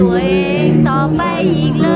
ตัวเองต่อไปอีกเลย